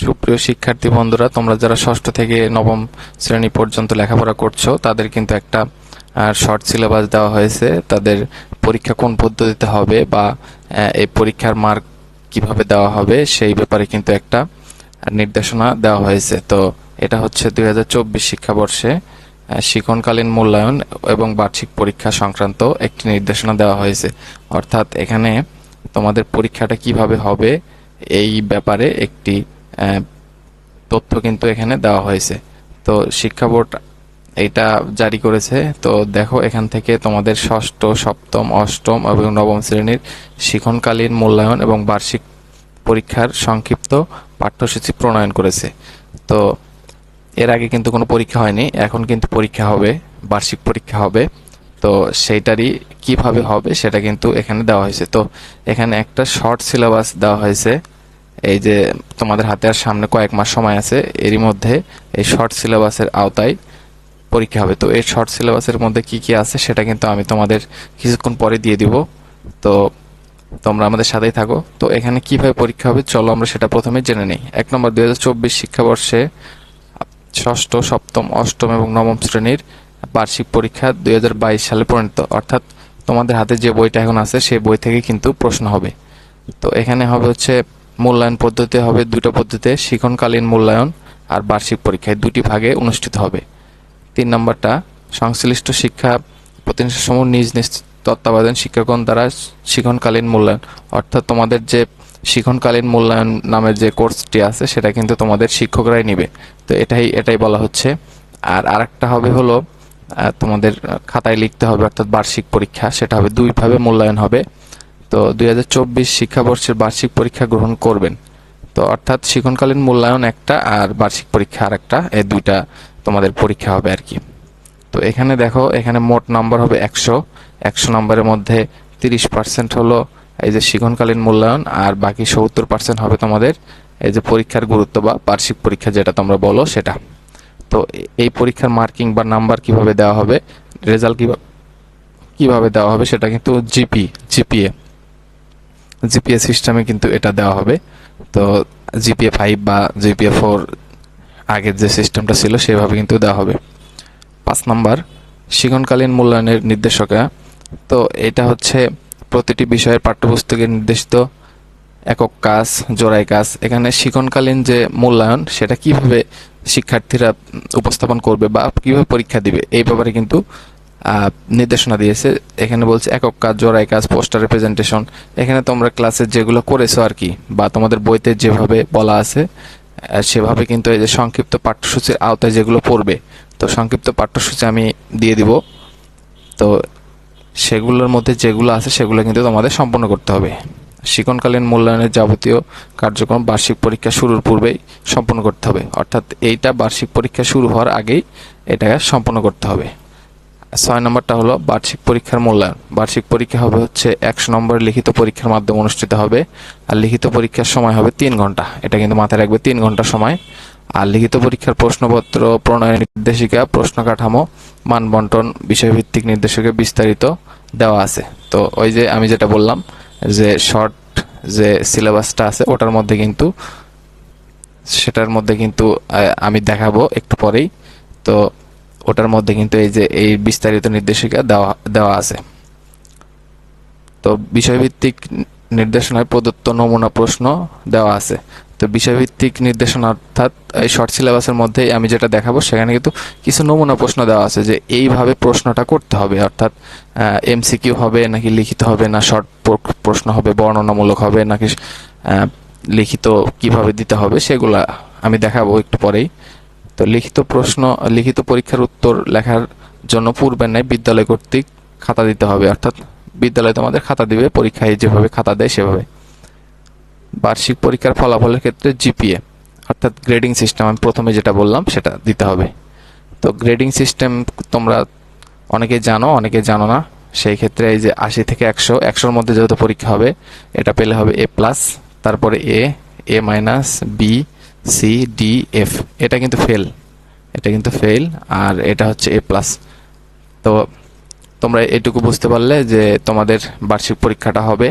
সুপ্রিয় শিক্ষার্থী বন্ধুরা, তোমরা যারা ষষ্ঠ থেকে নবম শ্রেণি পর্যন্ত লেখাপড়া করছ, তাদের কিন্তু একটা শর্ট সিলেবাস দেওয়া হয়েছে। তাদের পরীক্ষা কোন পদ্ধতিতে হবে বা এই পরীক্ষার মার্ক কীভাবে দেওয়া হবে, সেই ব্যাপারে কিন্তু একটা নির্দেশনা দেওয়া হয়েছে। তো এটা হচ্ছে দুই হাজার চব্বিশ শিক্ষাবর্ষে শিক্ষণকালীন মূল্যায়ন এবং বার্ষিক পরীক্ষা সংক্রান্ত একটি নির্দেশনা দেওয়া হয়েছে। অর্থাৎ এখানে তোমাদের পরীক্ষাটা কীভাবে হবে, এই ব্যাপারে একটি তথ্য কিন্তু এখানে দেওয়া হয়েছে। তো শিক্ষা বোর্ড এইটা জারি করেছে। তো দেখো, এখান থেকে তোমাদের ষষ্ঠ, সপ্তম, অষ্টম এবং নবম শ্রেণির শিক্ষণকালীন মূল্যায়ন এবং বার্ষিক পরীক্ষার সংক্ষিপ্ত পাঠ্যসূচি প্রণয়ন করেছে। তো এর আগে কিন্তু কোনো পরীক্ষা হয়নি, এখন কিন্তু পরীক্ষা হবে, বার্ষিক পরীক্ষা হবে। তো সেইটারই কীভাবে হবে সেটা কিন্তু এখানে দেওয়া হয়েছে। তো এখানে একটা শর্ট সিলেবাস দেওয়া হয়েছে। এই যে তোমাদের হাতে আর সামনে কয়েক মাস সময় আছে, এরই মধ্যে এই শর্ট সিলেবাসের আওতায় পরীক্ষা হবে। তো এই শর্ট সিলেবাসের মধ্যে কি কি আছে সেটা কিন্তু আমি তোমাদের কিছুক্ষণ পরে দিয়ে দিব। তো তোমরা আমাদের সাথেই থাকো। তো এখানে কীভাবে পরীক্ষা হবে চলো আমরা সেটা প্রথমে জেনে নিই। এক নম্বর, দুই হাজার চব্বিশ শিক্ষাবর্ষে ষষ্ঠ, সপ্তম, অষ্টম এবং নবম শ্রেণির বার্ষিক পরীক্ষা দু হাজার বাইশ সালে পরিণত। অর্থাৎ তোমাদের হাতে যে বইটা এখন আছে সেই বই থেকে কিন্তু প্রশ্ন হবে। তো এখানে হবে হচ্ছে মূল্যায়ন পদ্ধতি হবে দুটো পদ্ধতিতে, শিখনকালীন মূল্যায়ন আর বার্ষিক পরীক্ষায়। দুটি ভাগে অনুষ্ঠিত হবে। তিন নম্বরটা, সংশ্লিষ্ট শিক্ষা প্রতিষ্ঠান সমূহ নিজ নিজ তত্ত্বাবধান শিক্ষকগণ দ্বারা শিখনকালীন মূল্যায়ন। অর্থাৎ তোমাদের যে শিখনকালীন মূল্যায়ন নামের যে কোর্সটি আছে, সেটা কিন্তু তোমাদের শিক্ষকরাই নিবে। তো এটাই এটাই বলা হচ্ছে। আর আরেকটা হবে হলো তোমাদের খাতায় লিখতে হবে অর্থাৎ বার্ষিক পরীক্ষা। সেটা হবে দুইভাবে মূল্যায়ন হবে। তো দুই হাজার চব্বিশ শিক্ষাবর্ষের বার্ষিক পরীক্ষা গ্রহণ করবেন। তো অর্থাৎ শিক্ষণকালীন মূল্যায়ন একটা আর বার্ষিক পরীক্ষা আর একটা এই দুইটা তোমাদের পরীক্ষা হবে আর কি। তো এখানে দেখো, এখানে মোট নাম্বার হবে একশো। একশো নম্বরের মধ্যে তিরিশ পার্সেন্ট হলো এই যে শিক্ষণকালীন মূল্যায়ন, আর বাকি সত্তর পার্সেন্ট হবে তোমাদের এই যে পরীক্ষার গুরুত্ব বা বার্ষিক পরীক্ষা যেটা তোমরা বলো সেটা। তো এই পরীক্ষার মার্কিং বা নাম্বার কীভাবে দেওয়া হবে, রেজাল্ট কীভাবে কীভাবে দেওয়া হবে সেটা কিন্তু জিপি, জিপিএ। জিপিএ সিস্টেমে কিন্তু এটা দেওয়া হবে। তো জিপিএ ফাইভ বা জিপিএ ফোর আগের যে সিস্টেমটা ছিল সেভাবে কিন্তু দেওয়া হবে। পাঁচ নাম্বার শিক্ষণকালীন মূল্যায়নের নির্দেশকা। তো এটা হচ্ছে প্রতিটি বিষয়ের পাঠ্যপুস্তকে নির্দেশিত একক কাজ, জোড়াই কাজ। এখানে শিখনকালীন যে মূল্যায়ন, সেটা কীভাবে শিক্ষার্থীরা উপস্থাপন করবে বা কীভাবে পরীক্ষা দিবে, এই ব্যাপারে কিন্তু নির্দেশনা দিয়েছে। এখানে বলছে, একক কাজ জোড়াই কাজ, পোস্টার রিপ্রেজেন্টেশন এখানে তোমরা ক্লাসে যেগুলো করেছ আর কি, বা তোমাদের বইতে যেভাবে বলা আছে সেভাবে কিন্তু এই যে সংক্ষিপ্ত পাঠ্যসূচির আওতায় যেগুলো পড়বে, তো সংক্ষিপ্ত পাঠ্যসূচি আমি দিয়ে দিব। তো সেগুলোর মধ্যে যেগুলো আছে, সেগুলো কিন্তু তোমাদের সম্পন্ন করতে হবে। শিক্ষণকালীন মূল্যায়নের যাবতীয় কার্যক্রম বার্ষিক পরীক্ষা শুরুর পূর্বেই সম্পন্ন করতে হবে। অর্থাৎ এইটা বার্ষিক পরীক্ষা শুরু হওয়ার আগেই এটাকে সম্পন্ন করতে হবে। ছয় নম্বরটা হলো বার্ষিক পরীক্ষার মূল্যায়ন। বার্ষিক পরীক্ষা হবে হচ্ছে একশো নম্বর লিখিত পরীক্ষার মাধ্যমে অনুষ্ঠিত হবে, আর লিখিত পরীক্ষার সময় হবে তিন ঘণ্টা। এটা কিন্তু মাথায় রাখবে তিন ঘণ্টা সময়। আর লিখিত পরীক্ষার প্রশ্নপত্র, প্রণয়ন নির্দেশিকা, প্রশ্ন কাঠামো মান বন্টন বিষয়ভিত্তিক নির্দেশিকা বিস্তারিত দেওয়া আছে। তো ওই যে আমি যেটা বললাম, যে শর্ট যে সিলেবাসটা আছে, ওটার মধ্যে কিন্তু, সেটার মধ্যে কিন্তু আমি দেখাবো একটু পরেই। তো ওটার মধ্যে কিন্তু এই যে, এই বিস্তারিত নির্দেশিকা দেওয়া দেওয়া আছে। তো বিষয়ভিত্তিক নির্দেশনায় প্রদত্ত নমুনা প্রশ্ন দেওয়া আছে। তো বিষয়ভিত্তিক নির্দেশনা অর্থাৎ এই শর্ট সিলেবাসের মধ্যে আমি যেটা দেখাবো, সেখানে কিন্তু কিছু নমুনা প্রশ্ন দেওয়া আছে যে, এইভাবে প্রশ্নটা করতে হবে। অর্থাৎ এমসিকিউ হবে, নাকি লিখিত হবে, না শর্ট প্রশ্ন হবে, বর্ণনামূলক হবে, নাকি লিখিত কীভাবে দিতে হবে, সেগুলা আমি দেখাবো একটু পরেই। তো লিখিত প্রশ্ন, লিখিত পরীক্ষার উত্তর লেখার জন্য পূর্বের ন্যায় বিদ্যালয় কর্তৃক খাতা দিতে হবে। অর্থাৎ বিদ্যালয় তোমাদের খাতা দিবে, পরীক্ষায় যেভাবে খাতা দেয় সেভাবে। বার্ষিক পরীক্ষার ফলাফলের ক্ষেত্রে জিপিএ, অর্থাৎ গ্রেডিং সিস্টেম আমি প্রথমে যেটা বললাম সেটা দিতে হবে। তো গ্রেডিং সিস্টেম তোমরা অনেকে জানো অনেকে জানো না। সেই ক্ষেত্রে এই যে আশি থেকে একশো, একশোর মধ্যে যেহেতু পরীক্ষা হবে, এটা পেলে হবে এ প্লাস তারপরে A A minus B C D F এটা কিন্তু ফেল এটা কিন্তু ফেল আর এটা হচ্ছে এ প্লাস তো তোমরা এটুকু বুঝতে পারলে যে তোমাদের বার্ষিক পরীক্ষাটা হবে,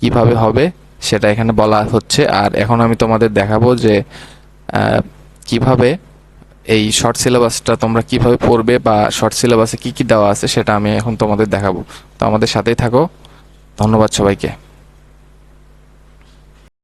কীভাবে হবে সেটা এখানে বলা হচ্ছে। আর এখন আমি তোমাদের দেখাবো যে কীভাবে এই শর্ট সিলেবাসটা তোমরা কীভাবে পড়বে বা শর্ট সিলেবাসে কি কি দেওয়া আছে সেটা আমি এখন তোমাদের দেখাবো। তো আমাদের সাথেই থাকো। ধন্যবাদ সবাইকে।